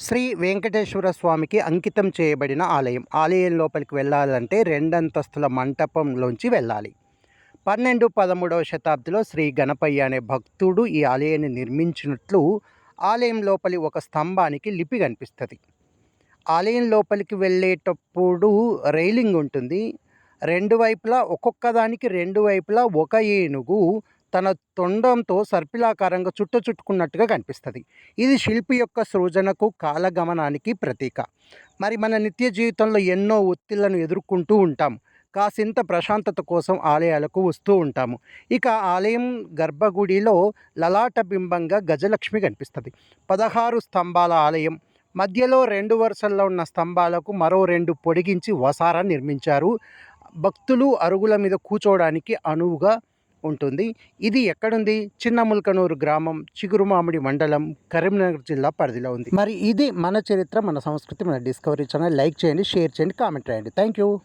శ్రీ వెంకటేశ్వర స్వామికి అంకితం చేయబడిన ఆలయం. ఆలయం లోపలికి వెళ్ళాలంటే రెండంతస్తుల మంటపంలోంచి వెళ్ళాలి. పన్నెండు పదమూడవ శతాబ్దిలో శ్రీ గణపయ్య అనే భక్తుడు ఈ ఆలయాన్ని నిర్మించినట్లు ఆలయం లోపలి ఒక స్తంభానికి లిపి కనిపిస్తుంది. ఆలయం లోపలికి వెళ్ళేటప్పుడు రైలింగ్ ఉంటుంది. రెండు వైపులా ఒక్కొక్క దానికి రెండు వైపులా ఒక ఏనుగు తన తొండంతో సర్పిలాకారంగా చుట్ట చుట్టుకున్నట్టుగా కనిపిస్తుంది. ఇది శిల్పి యొక్క సృజనకు కాలగమనానికి ప్రతీక. మరి మన నిత్య జీవితంలో ఎన్నో ఒత్తిళ్ళను ఎదుర్కొంటూ ఉంటాం. కాసింత ప్రశాంతత కోసం ఆలయాలకు వస్తూ ఉంటాము. ఇక ఆలయం గర్భగుడిలో లలాట బింబంగా గజలక్ష్మి కనిపిస్తుంది. పదహారు స్తంభాల ఆలయం. మధ్యలో రెండు వరుసల్లో ఉన్న స్తంభాలకు మరో రెండు పొడిగించి వసారా నిర్మించారు. భక్తులు అరుగుల మీద కూర్చోవడానికి అనువుగా ఉంటుంది. ఇది ఎక్కడుంది? చిన్న ముల్కనూరు గ్రామం చిగురుమామిడి మండలం కరీంనగర్ జిల్లా పరిధిలో ఉంది. మరి ఇది మన చరిత్ర మన సంస్కృతి మన డిస్కవరీ ఛానల్. లైక్ చేయండి షేర్ చేయండి కామెంట్ రాయండి. Thank you